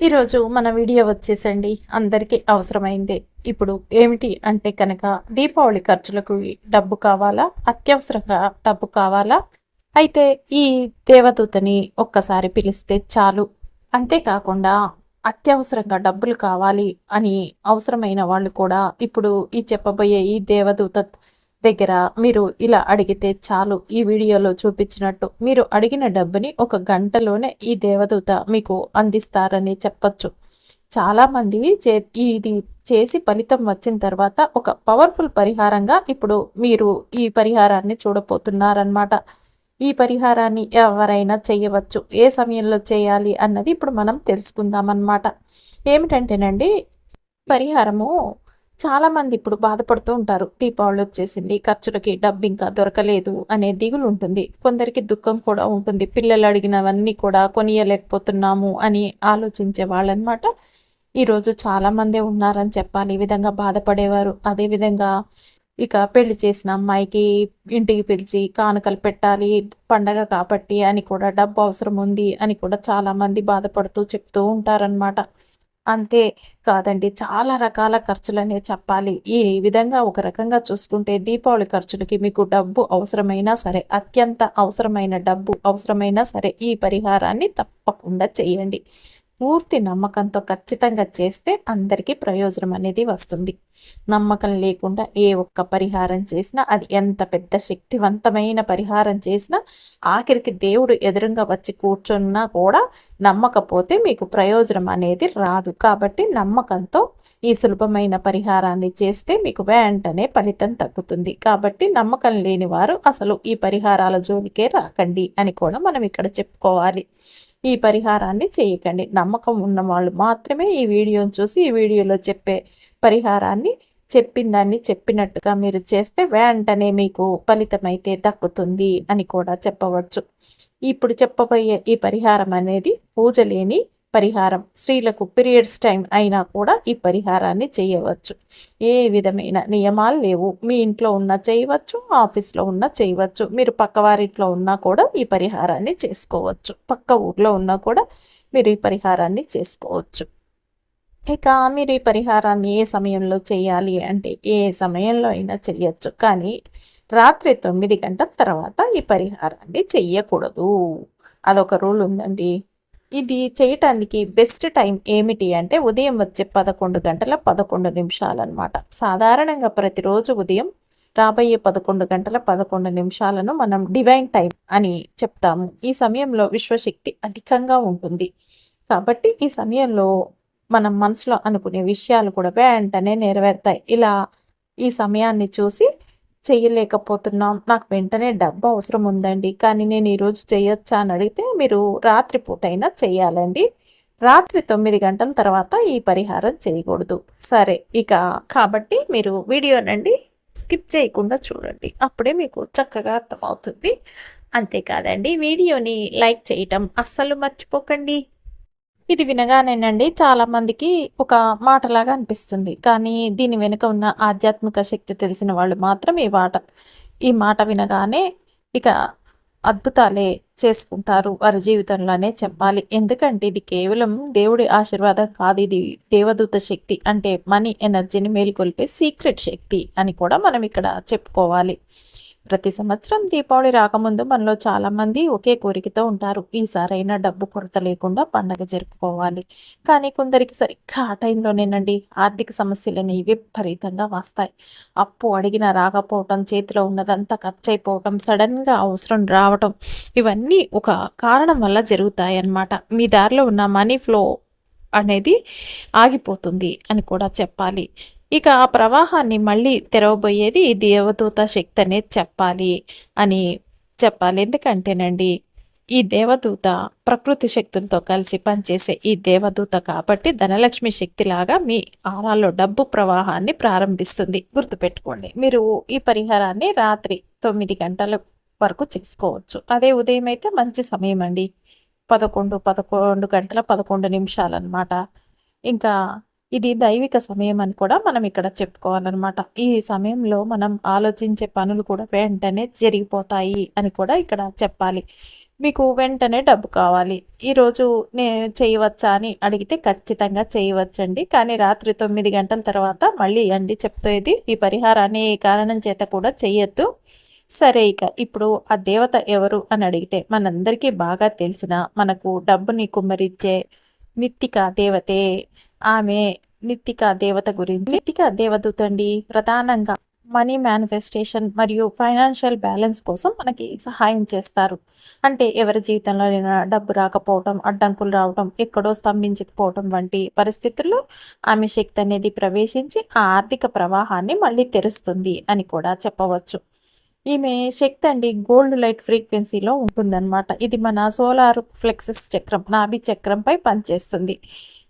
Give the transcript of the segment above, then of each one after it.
ఈరోజు మన వీడియో వచ్చేసండి. అందరికీ అవసరమైందే. ఇప్పుడు ఏమిటి అంటే కనుక దీపావళి ఖర్చులకు డబ్బు కావాలా? అత్యవసరంగా డబ్బు కావాలా? అయితే ఈ దేవదూతని ఒక్కసారి పిలిస్తే చాలు. అంతేకాకుండా అత్యవసరంగా డబ్బులు కావాలి అని అవసరమైన వాళ్ళు కూడా ఇప్పుడు ఈ చెప్పబోయే ఈ దేవదూత దగ్గర మీరు ఇలా అడిగితే చాలు ఈ వీడియోలో చూపించినట్టు. మీరు అడిగిన డబ్బుని ఒక గంటలోనే ఈ దేవదూత మీకు అందిస్తారని చెప్పచ్చు. చాలామంది చే ఇది చేసి ఫలితం వచ్చిన తర్వాత ఒక పవర్ఫుల్ పరిహారంగా ఇప్పుడు మీరు ఈ పరిహారాన్ని చూడబోతున్నారనమాట ఈ పరిహారాన్ని ఎవరైనా చేయవచ్చు. ఏ సమయంలో చేయాలి అన్నది ఇప్పుడు మనం తెలుసుకుందాం అన్నమాట ఏమిటంటేనండి పరిహారము చాలామంది ఇప్పుడు బాధపడుతూ ఉంటారు. దీపావళి వచ్చేసింది. ఖర్చులకి డబ్బు ఇంకా దొరకలేదు అనే దిగులు ఉంటుంది. కొందరికి దుఃఖం కూడా ఉంటుంది. పిల్లలు అడిగినవన్నీ కూడా కొనియలేకపోతున్నాము అని ఆలోచించే వాళ్ళనమాట. ఈరోజు చాలామందే ఉన్నారని చెప్పాలి. ఈ విధంగా బాధపడేవారు. అదేవిధంగా ఇక పెళ్ళి చేసిన అమ్మాయికి ఇంటికి పిలిచి కానుకలు పెట్టాలి. పండగ కాబట్టి అని కూడా డబ్బు అవసరం ఉంది అని కూడా చాలామంది బాధపడుతూ చెప్తూ ఉంటారనమాట అంతే కాదండి. చాలా రకాల ఖర్చులనే చెప్పాలి. ఈ విధంగా ఒక రకంగా చూసుకుంటే దీపావళి ఖర్చులకి మీకు డబ్బు అవసరమైనా సరే అత్యంత అవసరమైన డబ్బు అవసరమైనా సరే ఈ పరిహారాన్ని తప్పకుండా చేయండి. పూర్తి నమ్మకంతో ఖచ్చితంగా చేస్తే అందరికీ ప్రయోజనం అనేది వస్తుంది. నమ్మకం లేకుండా ఏ ఒక్క పరిహారం చేసినా అది ఎంత పెద్ద శక్తివంతమైన పరిహారం చేసినా ఆఖరికి దేవుడు ఎదురుగా వచ్చి కూర్చున్నా కూడా నమ్మకపోతే మీకు ప్రయోజనం అనేది రాదు. కాబట్టి నమ్మకంతో ఈ సులభమైన పరిహారాన్ని చేస్తే మీకు వెంటనే ఫలితం తగ్గుతుంది. కాబట్టి నమ్మకం లేని వారు అసలు ఈ పరిహారాల జోలికే రాకండి అని కూడా మనం ఇక్కడ చెప్పుకోవాలి. ఈ పరిహారాన్ని చేయకండి. నమ్మకం ఉన్న వాళ్ళు మాత్రమే ఈ వీడియోని చూసి ఈ వీడియోలో చెప్పే పరిహారాన్ని చెప్పిన దాన్ని చెప్పినట్టుగా మీరు చేస్తే వెంటనే మీకు ఫలితమైతే దక్కుతుంది అని కూడా చెప్పవచ్చు. ఇప్పుడు చెప్పబోయే ఈ పరిహారం అనేది పూజ లేని పరిహారం. స్త్రీలకు పీరియడ్స్ టైం అయినా కూడా ఈ పరిహారాన్ని చేయవచ్చు. ఏ విధమైన నియమాలు లేవు. మీ ఇంట్లో ఉన్న చేయవచ్చు ఆఫీస్లో ఉన్న చేయవచ్చు. మీరు పక్క వారింట్లో ఉన్నా కూడా ఈ పరిహారాన్ని చేసుకోవచ్చు. పక్క ఊర్లో ఉన్నా కూడా మీరు ఈ పరిహారాన్ని చేసుకోవచ్చు. ఇక మీరు ఈ పరిహారాన్ని ఏ సమయంలో చేయాలి అంటే ఏ సమయంలో అయినా చేయొచ్చు. కానీ రాత్రి తొమ్మిది గంటల తర్వాత ఈ పరిహారాన్ని చెయ్యకూడదు అదొక రూల్ ఉందండి. ఇది చేయటానికి బెస్ట్ టైం ఏమిటి అంటే ఉదయం వచ్చే పదకొండు గంటల పదకొండు నిమిషాలు అనమాట సాధారణంగా ప్రతిరోజు ఉదయం రాబోయే పదకొండు గంటల పదకొండు నిమిషాలను మనం డివైన్ టైం అని చెప్తాము. ఈ సమయంలో విశ్వశక్తి అధికంగా ఉంటుంది. కాబట్టి ఈ సమయంలో మనం మనసులో అనుకునే విషయాలు కూడా వెంటనే నెరవేరుతాయి. ఇలా ఈ సమయాన్ని చూసి చేయలేకపోతున్నాం. నాకు వెంటనే డబ్బు అవసరం ఉందండి. కానీ నేను ఈరోజు చేయొచ్చా అని అడిగితే మీరు రాత్రి పూటైనా చేయాలండి. రాత్రి తొమ్మిది గంటల తర్వాత ఈ పరిహారం చేయకూడదు. సరే ఇక కాబట్టి మీరు వీడియోనండి స్కిప్ చేయకుండా చూడండి. అప్పుడే మీకు చక్కగా అర్థమవుతుంది. అంతేకాదండి వీడియోని లైక్ చేయటం అస్సలు మర్చిపోకండి. ఇది వినగానేనండి చాలామందికి ఒక మాటలాగా అనిపిస్తుంది. కానీ దీని వెనుక ఉన్న ఆధ్యాత్మిక శక్తి తెలిసిన వాళ్ళు మాత్రం ఈ మాట ఈ మాట వినగానే ఇక అద్భుతాలే చేసుకుంటారు. వారి జీవితంలోనే చెప్పాలి. ఎందుకంటే ఇది కేవలం దేవుడి ఆశీర్వాదం కాదు. ఇది దేవదూత శక్తి అంటే మనీ ఎనర్జీని మేలుకొల్పే సీక్రెట్ శక్తి అని కూడా మనం ఇక్కడ చెప్పుకోవాలి. ప్రతి సంవత్సరం దీపావళి రాకముందు మనలో చాలామంది ఒకే కోరికతో ఉంటారు. ఈసారైనా డబ్బు కొరత లేకుండా పండగ జరుపుకోవాలి. కానీ కొందరికి సరిగ్గా ఆ టైంలోనేనండి ఆర్థిక సమస్యలని విపరీతంగా వస్తాయి. అప్పు అడిగిన రాకపోవటం చేతిలో ఉన్నదంతా ఖర్చు అయిపోవటం సడన్గా అవసరం రావటం ఇవన్నీ ఒక కారణం వల్ల జరుగుతాయి అన్నమాట మీ దారిలో ఉన్న మనీ ఫ్లో అనేది ఆగిపోతుంది అని కూడా చెప్పాలి. ఇక ఆ ప్రవాహాన్ని మళ్ళీ తెరవబోయేది దేవదూత శక్తి అనేది చెప్పాలి అని చెప్పాలి. ఎందుకంటేనండి ఈ దేవదూత ప్రకృతి శక్తులతో కలిసి పనిచేసే ఈ దేవదూత కాబట్టి ధనలక్ష్మి శక్తిలాగా మీ ఆరాల్లో డబ్బు ప్రవాహాన్ని ప్రారంభిస్తుంది. గుర్తుపెట్టుకోండి మీరు ఈ పరిహారాన్ని రాత్రి తొమ్మిది గంటల వరకు చేసుకోవచ్చు. అదే ఉదయం అయితే మంచి సమయం అండి. పదకొండు పదకొండు గంటల పదకొండు నిమిషాలు అనమాట ఇంకా ఇది దైవిక సమయం అని కూడా మనం ఇక్కడ చెప్పుకోవాలన్నమాట. ఈ సమయంలో మనం ఆలోచించే పనులు కూడా వెంటనే జరిగిపోతాయి అని కూడా ఇక్కడ చెప్పాలి. మీకు వెంటనే డబ్బు కావాలి. ఈరోజు నేను చేయవచ్చా అని అడిగితే ఖచ్చితంగా చేయవచ్చండి. కానీ రాత్రి తొమ్మిది గంటల తర్వాత మళ్ళీ అండి చెప్తోంది. ఈ పరిహారాన్ని ఏ కారణం చేత కూడా చేయొద్దు. సరే ఇక ఇప్పుడు ఆ దేవత ఎవరు అని అడిగితే మనందరికీ బాగా తెలిసిన మనకు డబ్బుని కుమ్మరిచ్చే నిత్తిక దేవతే ఆమె నిత్తిక దేవత గురించి. నిత్తిక దేవదూత అండి ప్రధానంగా మనీ మేనిఫెస్టేషన్ మరియు ఫైనాన్షియల్ బ్యాలెన్స్ కోసం మనకి సహాయం చేస్తారు. అంటే ఎవరి జీవితంలో డబ్బు రాకపోవడం అడ్డంకులు రావడం ఎక్కడో స్తంభించకపోవడం వంటి పరిస్థితుల్లో ఆమె శక్తి అనేది ప్రవేశించి ఆ ఆర్థిక ప్రవాహాన్ని మళ్ళీ తెరుస్తుంది అని కూడా చెప్పవచ్చు. ఈమె శక్తి అండి గోల్డ్ లైట్ ఫ్రీక్వెన్సీలో ఉంటుందన్నమాట. ఇది మన సోలార్ ఫ్లెక్సెస్ చక్రం నాభి చక్రంపై పనిచేస్తుంది.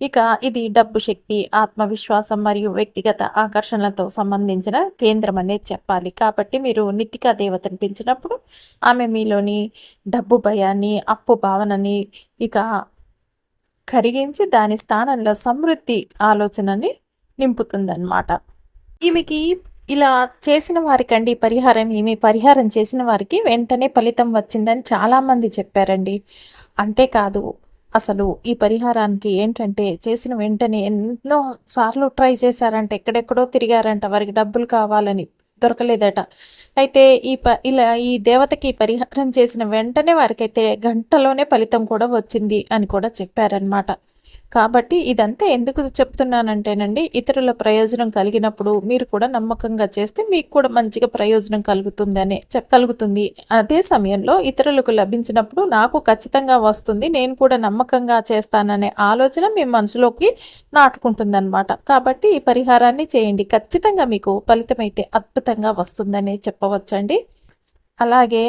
ఇక ఇది డబ్బు శక్తి ఆత్మవిశ్వాసం మరియు వ్యక్తిగత ఆకర్షణలతో సంబంధించిన కేంద్రం అనేది చెప్పాలి. కాబట్టి మీరు నిత్తికా దేవతను పిలిచినప్పుడు ఆమె మీలోని డబ్బు భయాన్ని అప్పు భావనని ఇక కరిగించి దాని స్థానంలో సమృద్ధి ఆలోచనని నింపుతుందన్నమాట. ఈమెకి ఇలా చేసిన వారికండి పరిహారం ఏమి? పరిహారం చేసిన వారికి వెంటనే ఫలితం వచ్చిందని చాలామంది చెప్పారండి. అంతేకాదు అసలు ఈ పరిహారానికి ఏంటంటే చేసిన వెంటనే ఎన్నో సార్లు ట్రై చేశారంట ఎక్కడెక్కడో తిరిగారంట వారికి డబ్బులు కావాలని దొరకలేదట. అయితే ఈ ప ఇలా ఈ దేవతకి పరిహారం చేసిన వెంటనే వారికైతే గంటలోనే ఫలితం కూడా వచ్చింది అని కూడా చెప్పారనమాట కాబట్టి ఇదంతా ఎందుకు చెప్తున్నానంటేనండి ఇతరుల ప్రయోజనం కలిగినప్పుడు మీరు కూడా నమ్మకంగా చేస్తే మీకు కూడా మంచిగా ప్రయోజనం కలుగుతుందనే చెప్పగలుగుతుంది అదే సమయంలో ఇతరులకు లభించినప్పుడు నాకు ఖచ్చితంగా వస్తుంది నేను కూడా నమ్మకంగా చేస్తాననే ఆలోచన మీ మనసులోకి నాటుకుంటుందన్నమాట. కాబట్టి ఈ పరిహారాన్ని చేయండి. ఖచ్చితంగా మీకు ఫలితం అయితే అద్భుతంగా వస్తుందని చెప్పవచ్చండి. అలాగే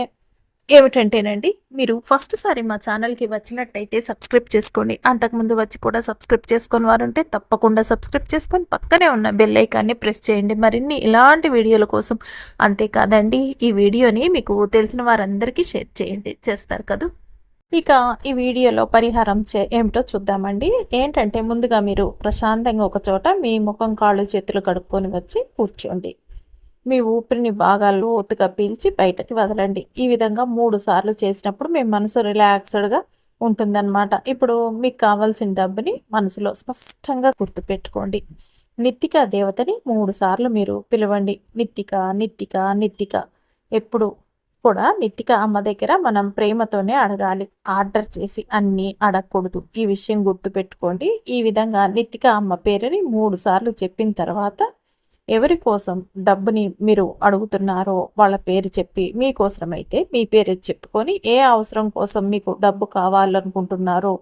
ఏమిటంటేనండి మీరు ఫస్ట్ సారి మా ఛానల్కి వచ్చినట్టయితే సబ్స్క్రైబ్ చేసుకోండి. అంతకుముందు వచ్చి కూడా సబ్స్క్రైబ్ చేసుకొని వారుంటే తప్పకుండా సబ్స్క్రైబ్ చేసుకొని పక్కనే ఉన్న బెల్ ఐకాన్ని ప్రెస్ చేయండి. మరిన్ని ఇలాంటి వీడియోల కోసం అంతేకాదండి ఈ వీడియోని మీకు తెలిసిన వారందరికీ షేర్ చేయండి. చేస్తారు కదా? ఇక ఈ వీడియోలో పరిహారం చే ఏమిటో చూద్దామండి. ఏంటంటే ముందుగా మీరు ప్రశాంతంగా ఒక చోట మీ ముఖం కాళ్ళు చేతులు కడుక్కొని వచ్చి కూర్చోండి. మీ ఊపిరిని బాగా లోతుగా పీల్చి బయటకి వదలండి. ఈ విధంగా మూడు సార్లు చేసినప్పుడు మీ మనసు రిలాక్స్డ్గా ఉంటుందన్నమాట. ఇప్పుడు మీకు కావాల్సిన డబ్బుని మనసులో స్పష్టంగా గుర్తుపెట్టుకోండి. నిత్తిక దేవతని మూడు సార్లు మీరు పిలవండి. నిత్తిక నిత్తిక నిత్తిక. ఎప్పుడు కూడా నిత్తిక అమ్మ దగ్గర మనం ప్రేమతోనే అడగాలి. ఆర్డర్ చేసి అన్నీ అడగకూడదు. ఈ విషయం గుర్తుపెట్టుకోండి. ఈ విధంగా నిత్తిక అమ్మ పేరుని మూడు సార్లు చెప్పిన తర్వాత ఎవరి కోసం డబ్బుని మీరు అడుగుతున్నారో వాళ్ళ పేరు చెప్పి మీకోసమైతే మీ పేరు చెప్పుకొని ఏ అవసరం కోసం మీకు డబ్బు కావాలనుకుంటున్నారో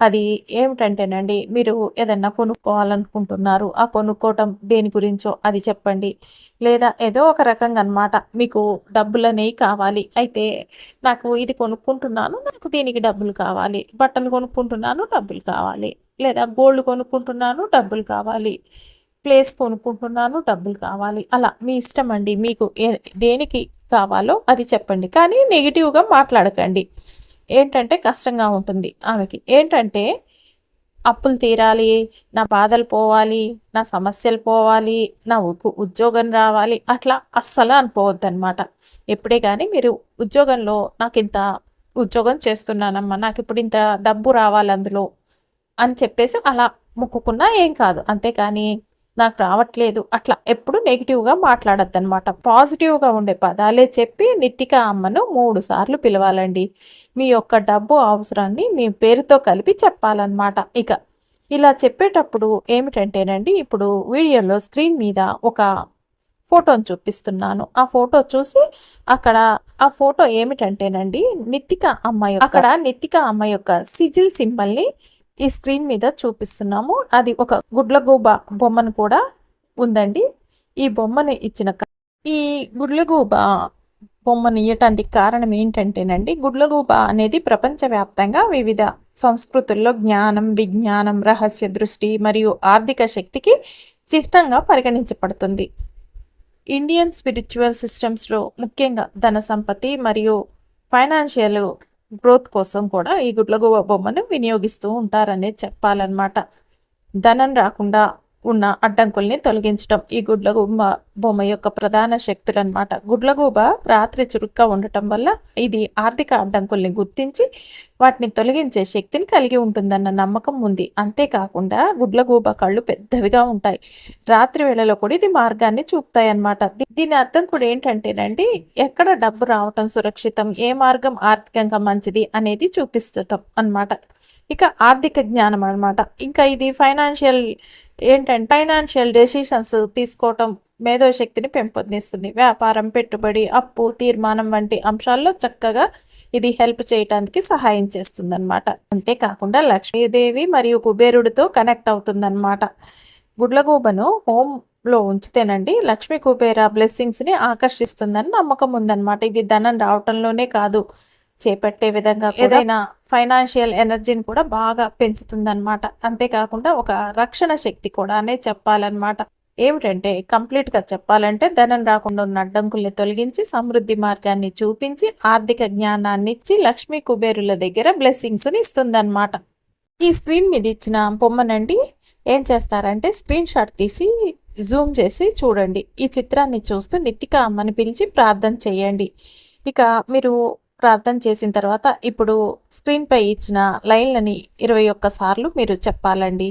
అది ఏమిటంటేనండి మీరు ఏదన్నా కొనుక్కోవాలనుకుంటున్నారు ఆ కొనుక్కోవటం దేని గురించో అది చెప్పండి. లేదా ఏదో ఒక రకంగా అనమాట మీకు డబ్బులు అనేవి కావాలి అయితే నాకు ఇది కొనుక్కుంటున్నాను నాకు దీనికి డబ్బులు కావాలి బట్టలు కొనుక్కుంటున్నాను డబ్బులు కావాలి లేదా గోల్డ్ కొనుక్కుంటున్నాను డబ్బులు కావాలి ప్లేస్ కొనుక్కుంటున్నాను డబ్బులు కావాలి. అలా మీ ఇష్టం అండి. మీకు దేనికి కావాలో అది చెప్పండి. కానీ నెగిటివ్గా మాట్లాడకండి. ఏంటంటే కష్టంగా ఉంటుంది ఆమెకి. ఏంటంటే అప్పులు తీరాలి నా బాధలు పోవాలి నా సమస్యలు పోవాలి నా ఉద్యోగం రావాలి అట్లా అస్సలు అనుకోవద్దనమాట ఎప్పుడే కానీ మీరు ఉద్యోగంలో నాకు ఇంత ఉద్యోగం చేస్తున్నానమ్మా నాకు ఇప్పుడు ఇంత డబ్బు రావాలి అందులో అని చెప్పేసి అలా మొక్కుకున్నా ఏం కాదు. అంతేకాని నాకు రావట్లేదు. అట్లా ఎప్పుడు నెగిటివ్గా మాట్లాడద్దనమాట పాజిటివ్గా ఉండే పదాలే చెప్పి నిత్తిక అమ్మను మూడు సార్లు పిలవాలండి. మీ యొక్క డబ్బు అవసరాన్ని మీ పేరుతో కలిపి చెప్పాలన్నమాట. ఇక ఇలా చెప్పేటప్పుడు ఏమిటంటేనండి ఇప్పుడు వీడియోలో స్క్రీన్ మీద ఒక ఫోటోని చూపిస్తున్నాను. ఆ ఫోటో చూసి అక్కడ ఆ ఫోటో ఏమిటంటేనండి నిత్తిక అమ్మాయి అక్కడ నిత్తిక అమ్మాయి యొక్క సిజిల్ సింబల్ని ఈ స్క్రీన్ మీద చూపిస్తున్నాము. అది ఒక గుడ్లగూబ బొమ్మను కూడా ఉందండి. ఈ బొమ్మను ఇచ్చిన ఈ గుడ్లగూబ బొమ్మను ఇయ్యటానికి కారణం ఏంటంటేనండి గుడ్లగూబ అనేది ప్రపంచవ్యాప్తంగా వివిధ సంస్కృతుల్లో జ్ఞానం విజ్ఞానం రహస్య దృష్టి మరియు ఆర్థిక శక్తికి చిహ్నంగా పరిగణించబడుతుంది. ఇండియన్ స్పిరిచువల్ సిస్టమ్స్లో ముఖ్యంగా ధన సంపత్తి మరియు ఫైనాన్షియల్ గ్రోత్ కోసం కూడా ఈ గుడ్లగూబ బొమ్మను వినియోగిస్తూ ఉంటారనే చెప్పాలన్నమాట. ధనం రాకుండా ఉన్న అడ్డంకుల్ని తొలగించడం ఈ గుడ్లగూబ బొమ్మ యొక్క ప్రధాన శక్తులు అనమాట గుడ్లగూబ రాత్రి చురుగ్గా ఉండటం వల్ల ఇది ఆర్థిక అడ్డంకుల్ని గుర్తించి వాటిని తొలగించే శక్తిని కలిగి ఉంటుందన్న నమ్మకం ఉంది. అంతేకాకుండా గుడ్లగూబ కళ్ళు పెద్దవిగా ఉంటాయి. రాత్రి వేళలో కూడా ఇది మార్గాన్ని చూపుతాయి అన్నమాట దీని అర్థం కూడా ఏంటంటేనండి ఎక్కడ డబ్బు రావటం సురక్షితం ఏ మార్గం ఆర్థికంగా మంచిది అనేది చూపిస్తటం అన్నమాట. ఇక ఆర్థిక జ్ఞానం అనమాట ఇంకా ఇది ఫైనాన్షియల్ ఏంటంటే ఫైనాన్షియల్ డెసిషన్స్ తీసుకోవటం మేధోశక్తిని పెంపొందిస్తుంది. వ్యాపారం పెట్టుబడి అప్పు తీర్మానం వంటి అంశాల్లో చక్కగా ఇది హెల్ప్ చేయటానికి సహాయం చేస్తుంది అనమాట అంతేకాకుండా లక్ష్మీదేవి మరియు కుబేరుడితో కనెక్ట్ అవుతుందన్నమాట. గుడ్లగూబను హోమ్లో ఉంచితేనండి లక్ష్మీ కుబేర బ్లెస్సింగ్స్ని ఆకర్షిస్తుందని నమ్మకం ఉందన్నమాట. ఇది ధనం రావటంలోనే కాదు చేపట్టే విధంగా ఏదైనా ఫైనాన్షియల్ ఎనర్జీని కూడా బాగా పెంచుతుందన్నమాట. అంతేకాకుండా ఒక రక్షణ శక్తి కూడా అనే చెప్పాలన్నమాట. ఏమిటంటే కంప్లీట్గా చెప్పాలంటే ధనం రాకుండా ఉన్న అడ్డంకుల్ని తొలగించి సమృద్ధి మార్గాన్ని చూపించి ఆర్థిక జ్ఞానాన్ని ఇచ్చి లక్ష్మీ కుబేరుల దగ్గర బ్లెస్సింగ్స్ని ఇస్తుందన్నమాట. ఈ స్క్రీన్ మీద ఇచ్చిన బొమ్మనండి ఏం చేస్తారంటే స్క్రీన్ షాట్ తీసి జూమ్ చేసి చూడండి. ఈ చిత్రాన్ని చూస్తూ నిత్తిక అమ్మని పిలిచి ప్రార్థన చేయండి. ఇక మీరు ప్రార్థన చేసిన తర్వాత ఇప్పుడు స్క్రీన్పై ఇచ్చిన లైన్లని ఇరవై ఒక్క సార్లు మీరు చెప్పాలండి.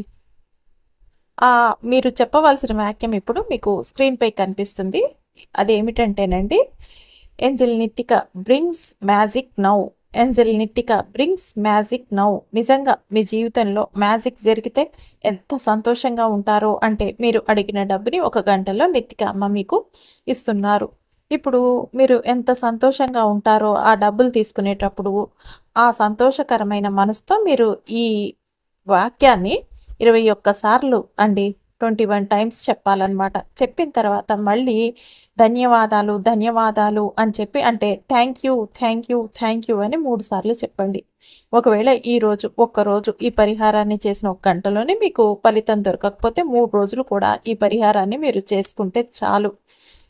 మీరు చెప్పవలసిన వాక్యం ఇప్పుడు మీకు స్క్రీన్పై కనిపిస్తుంది. అదేమిటంటేనండి angel Nittika brings magic now angel Nittika brings magic now నిజంగా మీ జీవితంలో మ్యాజిక్ జరిగితే ఎంత సంతోషంగా ఉంటారో అంటే మీరు అడిగిన డబ్బుని ఒక గంటలో నిత్తిక అమ్మ మీకు ఇస్తున్నారు. ఇప్పుడు మీరు ఎంత సంతోషంగా ఉంటారో ఆ డబ్బులు తీసుకునేటప్పుడు ఆ సంతోషకరమైన మనసుతో మీరు ఈ వాక్యాన్ని ఇరవై ఒక్క సార్లు అండి ట్వంటీ వన్ టైమ్స్ చెప్పాలన్నమాట. చెప్పిన తర్వాత మళ్ళీ ధన్యవాదాలు ధన్యవాదాలు అని చెప్పి అంటే thank you thank you thank you అని మూడు సార్లు చెప్పండి. ఒకవేళ ఈరోజు ఒక్కరోజు ఈ పరిహారాన్ని చేసిన ఒక గంటలోనే మీకు ఫలితం దొరకకపోతే మూడు రోజులు కూడా ఈ పరిహారాన్ని మీరు చేసుకుంటే చాలు.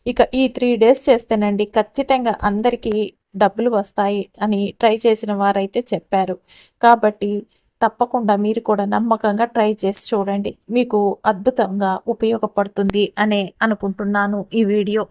ఇక ఈ త్రీ డేస్ చేస్తేనండి ఖచ్చితంగా అందరికీ డబ్బులు వస్తాయి అని ట్రై చేసిన వారైతే చెప్పారు. కాబట్టి తప్పకుండా మీరు కూడా నమ్మకంగా ట్రై చేసి చూడండి. మీకు అద్భుతంగా ఉపయోగపడుతుంది అనే అనుకుంటున్నాను ఈ వీడియో.